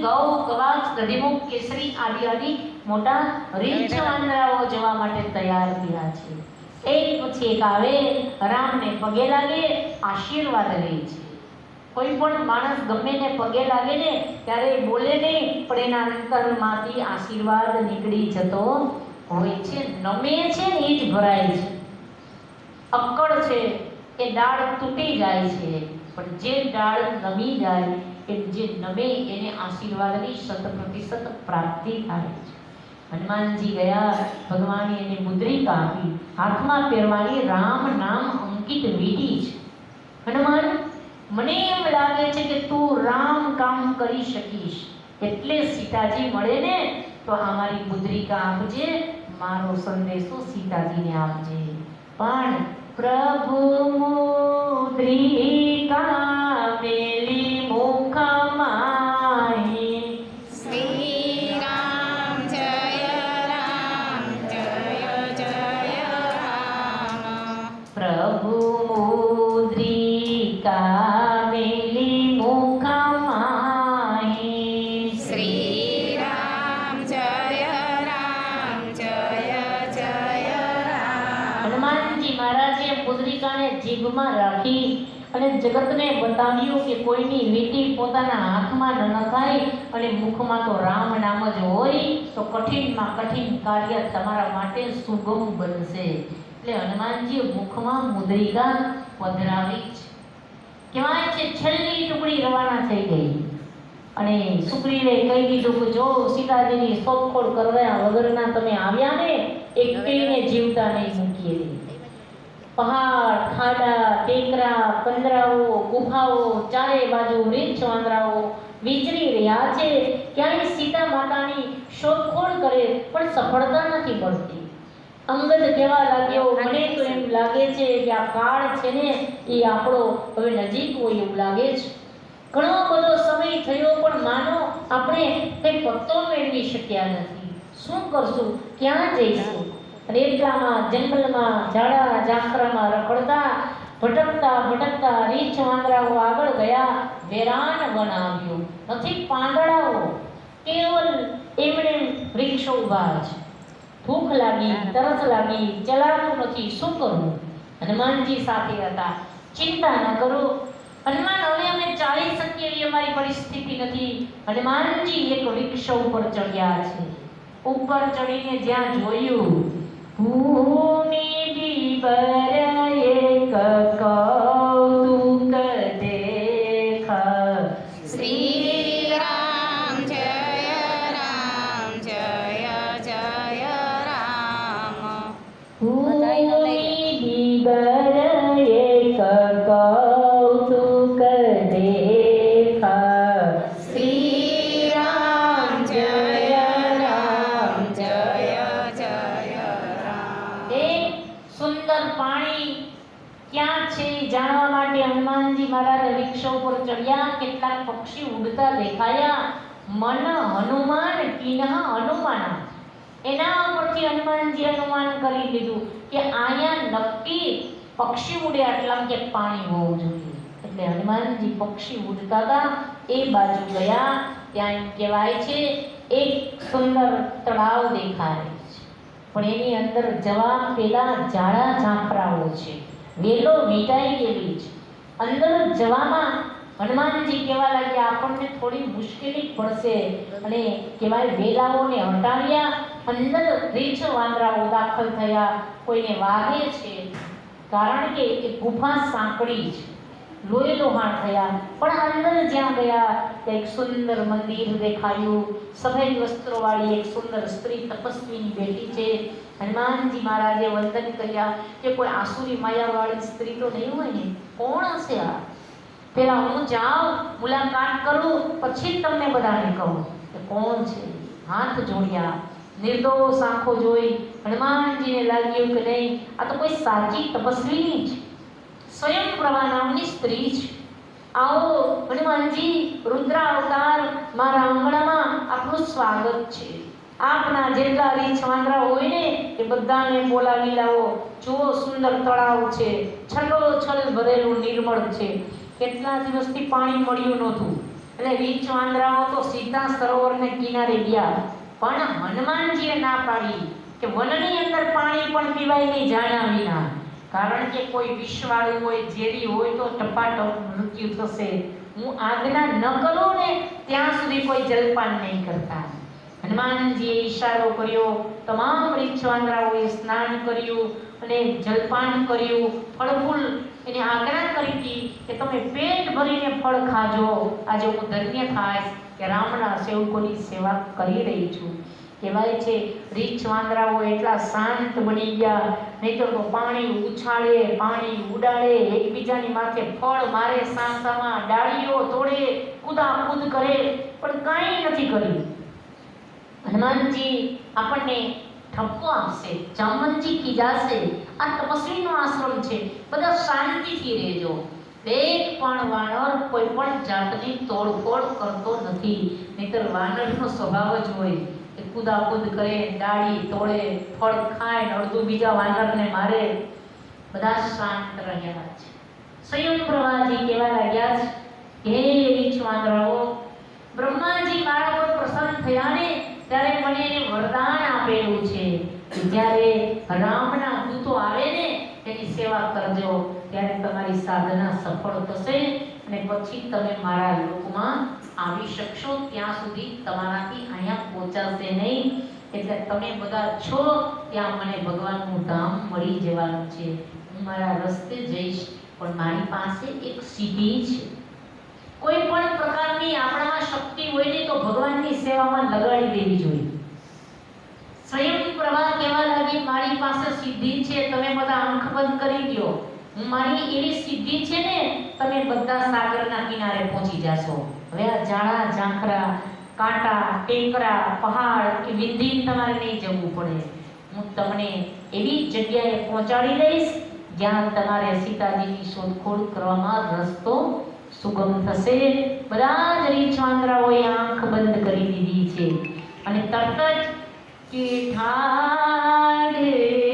ગૌ કવાચ દધિમુખ કેસરી આદિ આદિ મોટા રીંછ વાંદરાઓ જવા માટે તૈયાર થયા છે. એક પછી એક આવે રામને પગે લાગે આશીર્વાદ લે છે. કોઈ પણ માણસ ગમે ને પગે લાગે ને ત્યારે બોલે નહીં પણ એના અંતરમાંથી આશીર્વાદ નીકળી જતો હોય છે. નમે છે ને એ જ ભરાય છે. અક્કડ છે એ દાળ તૂટી જાય છે. પણ જે ડાળ નમી જાય કે જે નમે એને આશીર્વાદની શત પ્રતિશત પ્રાપ્તિ થાય છે. હનુમાનજી ગયા, ભગવાને એને મુદ્રિકા આપી હાથમાં પહેરવાની રામ નામ અંકિત વીટી છે. હનુમાન, મને એમ લાગે છે કે તું રામ કામ કરી શકીશ. એટલે સીતાજી મળે ને, તો આ મારી મુદ્રિકા આપજે, મારો સંદેશો સીતાજીને આપજે. પણ પ્રભુ મુદ્રિકા મુદ્રિકા મેલી શ્રી રામ જય રામ હનુમાનજી મહારાજે મુદ્રિકાને જીભમાં રાખી અને જગતને બતાવ્યું કે કોઈની વીટી પોતાના હાથમાં ન થાય અને મુખમાં તો રામ નામ જ હોય, તો કઠિનમાં કઠિન કાર્ય તમારા માટે સુગમ બનશે. એટલે હનુમાનજી મુખમાં મુદ્રિકા પધરાવી છે. કહેવાય છે છેલ્લી ટુકડી રવાના થઈ ગઈ. અને સુગ્રીવે કહી દીધું કે જો સીતાજીની શોધખોળ કરવા વગરના તમે આવ્યા ને એક પીને જીવતા નહીં મૂકીએ પહાડ ખાડા ટેકરા પંદરાઓ ગુફાઓ ચારે બાજુ રીંછ વાંદરાઓ વિચરી રહ્યા છે. ક્યાંય સીતા માતાની શોધખોળ કરે પણ સફળતા નથી મળતી. અંગદ કહેવા લાગ્યો લાગે છે કે આ કાળ છે ને, એ આપણો હવે નજીક હોય એવું લાગે છે. ઘણો બધો સમય થયો, પણ માનો આપણે કંઈ પત્તો મેળવી શક્યા નથી. શું કરશું? ક્યાં જઈશું? અને જંગલમાં, ઝાડા, ઝાંખરામાં રખડતા, ભટકતા ભટકતા રીંછ વાંદરાઓ આગળ ગયા, વેરાન બનાવ્યું. નથી પાંદડાઓ, કેવલ એમણે વૃક્ષો ઊભા છે ભૂખ લાગી, તરસ લાગી ચલાવવું નથી, શું કરવું હનુમાનજી સાથે હતા. ચિંતા ન કરો. હનુમાન હવે અમે ચાલી શકીએ એવી અમારી પરિસ્થિતિ નથી. હનુમાનજી એક વૃક્ષ ઉપર ચડ્યા છે. ઉપર ચડીને જ્યાં જોયું, ભૂમિ બીબર એક હનુમાનજી મહારાજ વૃક્ષ ઉપર ચડ્યા, કેટલાક પક્ષી ઉડતા દેખાયા. મન હનુમાન, કિન્હ હનુમાન. એના ઉપરથી હનુમાનજી અનુમાન કરી લીધું કે અહીંયા નક્કી પક્ષી ઉડે આટલા કે પાણી હોવું જોઈએ. એટલે હનુમાનજી પક્ષી ઉડતા હતા, એ બાજુ ગયા. ત્યાં કહેવાય છે, એક સુંદર તળાવ દેખાય છે. પણ એની અંદર જવા પેલા જાડા ઝાંપરાઓ છે. વેલો વીટાઈ ગયેલી છે. અંદર જવામાં હનુમાનજી કહેવા લાગ્યા, આપણને થોડી મુશ્કેલી પડશે. અને કહેવાય, વેલાઓને હટાવ્યા અંદર રીંછ વાંદરાઓ દાખલ થયા. કોઈને વાગે છે, કારણ કે એ ગુફા સાંકડી છે લોહી લોહાણ થયા. પણ અંદર જ્યાં ગયા, ત્યાં એક સુંદર મંદિર દેખાયું. સફેદ વસ્ત્રોવાળી એક સુંદર સ્ત્રી તપસ્વીની બેટી છે. હનુમાનજી મહારાજે વંદન કર્યા કે કોઈ આસુરી માયાવાળી સ્ત્રી તો નહીં હોય ને? કોણ હશે આ? પેલા હું જાઉં, મુલાકાત કરું, પછી જ તમને બધાને કહું. કે કોણ છે? હાથ જોડ્યા. નિર્દોષ આંખો જોઈ હનુમાનજીને લાગ્યું કે નહીં, આ તો કોઈ સાચી તપસ્વીની છે સ્વયં પ્રભા નામની સ્ત્રી છે આવો હનુમાનજી રુદ્રા અવતાર મારા આંગણામાં આપનું સ્વાગત છે. આપના જેટલા રીછ વાંદરા હોય ને, એ બધાને બોલાવી લાવો જુઓ સુંદર તળાવ છે, છલોછલ ભરેલું નિર્મળ છે. કેટલા દિવસથી પાણી મળ્યું નહોતું. એટલે રીંછ વાંદરાઓ તો સીધા સરોવરને કિનારે ગયા. પણ હનુમાનજીએ ના પાડી કે વનની અંદર પાણી પણ પીવાય નહીં જાણ્યા વિના. કારણ કે કોઈ વિષવાળું હોય, ઝેરી હોય તો ટપાટપ મૃત્યુ થશે. હું આજ્ઞા ન કરું ને ત્યાં સુધી કોઈ જલપાન નહીં કરતા. હનુમાનજીએ ઈશારો કર્યો, તમામ રીંછ વાંદરાઓએ સ્નાન કર્યું અને જલપાન કર્યું, ફળફૂલ એને આજ્ઞા કરી હતી કે તમે પેટ ભરીને ફળ ખાજો. આજે હું ધન્ય ખાઈશ કે રામના સેવકોની સેવા કરી રહી છું. કહેવાય છે, રીંછ વાંદરાઓ એટલા શાંત બની ગયા, નહીતર તો પાણી ઉછાળે, પાણી ઉડાડે એકબીજાની માથે ફળ મારે સાંસામાં ડાળીઓ તોડે કૂદાકૂદ કરે, પણ કાંઈ નથી કર્યું. હનુમાનજી આપણને ઠપકો આપશે જામનજી કીજાશે આ તપસ્વીનો આશ્રમ છે. બધા શાંતિથી રહેજો. એક પણ વાનર કોઈ પણ જાતની તોડફોડ કરતો નથી. નહીતર વાનરનો સ્વભાવ જ હોય કે કુદાકુદ કરે, ડાળી તોડે, ફળ ખાય અડધું બીજા વાનરને મારે. બધા શાંત રહ્યા છે. સંયમ પ્રવાહજી કહેવા લાગ્યા છે, હે રીંછ વાંદરાઓ બ્રહ્માજી પર પ્રસન્ન થયા ને ત્યારે મને એને વરદાન આપેલું છે. જ્યારે રામના દૂતો આવે ને, એની સેવા કરજો. ત્યારે તમારી સાધના સફળ થશે અને પછી તમે મારા લોકમાં આવી શકશો. ત્યાં સુધી તમારાથી અહીંયા પહોંચાશે નહીં. એટલે તમે બધા છો, ત્યાં મને ભગવાનનું ધામ મળી જવાનું છે. હું મારા રસ્તે જઈશ, પણ મારી પાસે એક સીધી છે. કોઈ પણ પ્રકારની આપણામાં શક્તિ હોય ને તો ભગવાનની સેવામાં લગાડી દેવી જોઈએ. સ્વયં પ્રભા કહેવા લાગી, મારી પાસે સિદ્ધિ છે, તમે બધા આંખ બંધ કરી દો. મારી એવી સિદ્ધિ છે ને, તમે બધા સાગરના કિનારે પહોંચી જાશો. હવે આ ઝાડા, ઝાંખરા, કાંટા, ટેકરા, પહાડ કે વિંધીને તમારે નહીં જવું પડે. હું તમને એવી જગ્યાએ પહોંચાડી દઈશ, જ્યાં તમારે સીતાજીની શોધખોળ કરવામાં રસ્તો સુગમ થશે. બધા જ રીછાંદરાઓએ આંખ બંધ કરી દીધી છે. અને તરત જ કે ઠાડે